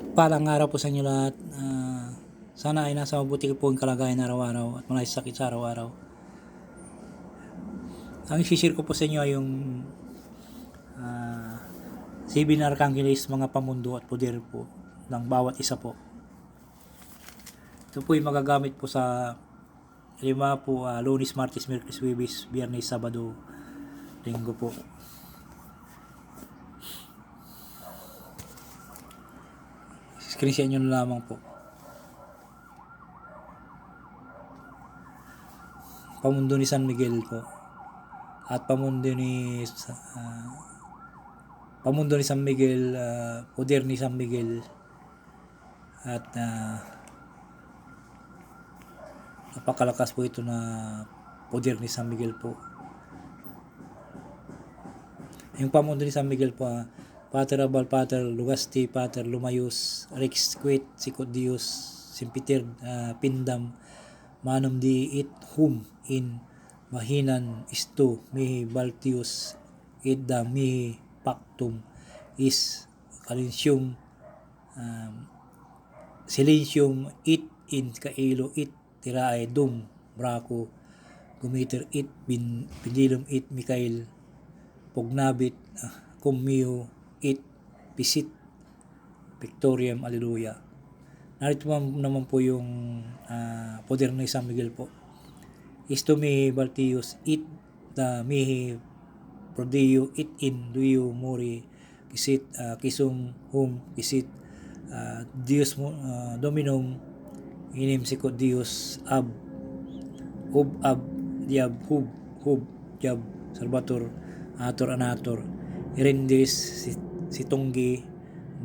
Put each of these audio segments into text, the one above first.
Palang araw po sa inyo lahat. Ah, sana ay nasa mabuti po ang kalagayan araw-araw at mga sakit sa araw-araw. Ang isishare ko po sa inyo ay yung uh, Sibin Arcanggeles, mga pamundo at poder po ng bawat isa po. Ito po yung magagamit po sa lima po, ah, Lunes, Martes, Merkulis, Webis, Biyernes, Sabado, Linggo po. Screenshot nyo na lamang po. Pamundo ni San Miguel po. At pamundo ni ah, pamundo ni San Miguel, ah, poder ni San Miguel. At ah, napakalakas po ito na poder ni San Miguel po. Yung pamundo ni San Miguel po, ah, Pater Abal, Pater Lugasti, Pater Lumayus, Rex Quit, Sikot Dios, Simpiter ah, Pindam, Manum di it hum in mahinan isto mihi baltius idda mihi pactum is kalinsyum um, silensyum it in kailo it tirae dum brako gumiter it bin pindilum it Mikael pugnabit uh, kummiyo it pisit Victoriam Alleluia narito naman- po yung ah, poder ng San Miguel po. Isto mihi Baltius it da mihi Prodio it in duyo muri kisit ah, kisum hum kisit ah, Dios ah, Dominum inim sikot Dios ab hub ab diab hub hub jab salvator ator anator irindis si, si Tunggi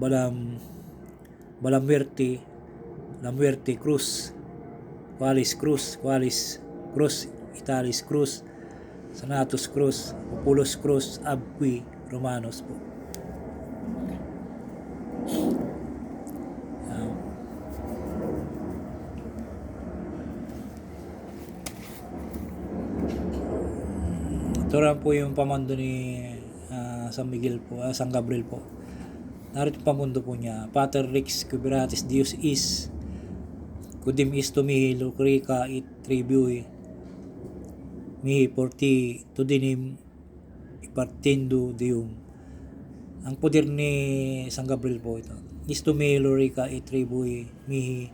balam balam muerte la muerte cruz qualis cruz qualis cruz italis cruz sanatus cruz populus cruz abqui romanos po. Ah, Ito po yung pamando ni ah, San Miguel po, ah, San Gabriel po. Narito pamundo po niya. Pater Rex Cuberatis Deus is Kudim is to mihi lucrica it tribui mihi porti to dinim ipartindo deum. Ang poder ni San Gabriel po ito. Is to mihi lucrica it tribui mihi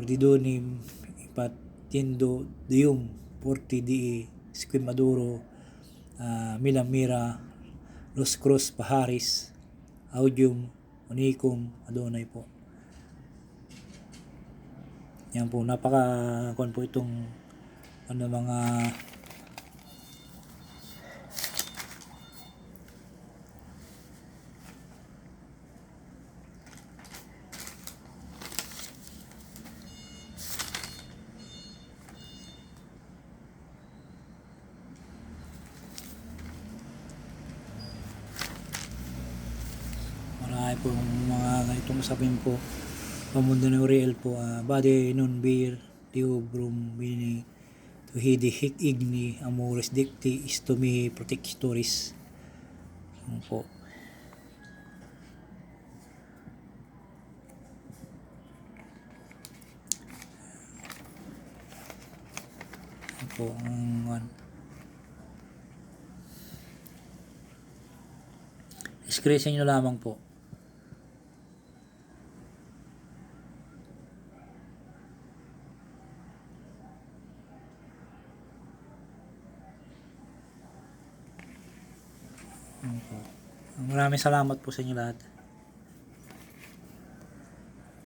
ordidonim ipartindo deum porti di squimaduro uh, milamira Los Cruz Paharis Audium Unicum Adonai po. Yan po, napaka kuan po itong ano mga marami po mga ganitong usapin po pamundo ng Uriel po uh, body non beer dio brum bini tuhidi hik igni amores dicti istomi protectoris Yan po Yan po ang ano. Screenshot nyo lamang po. Maraming salamat po sa inyo lahat.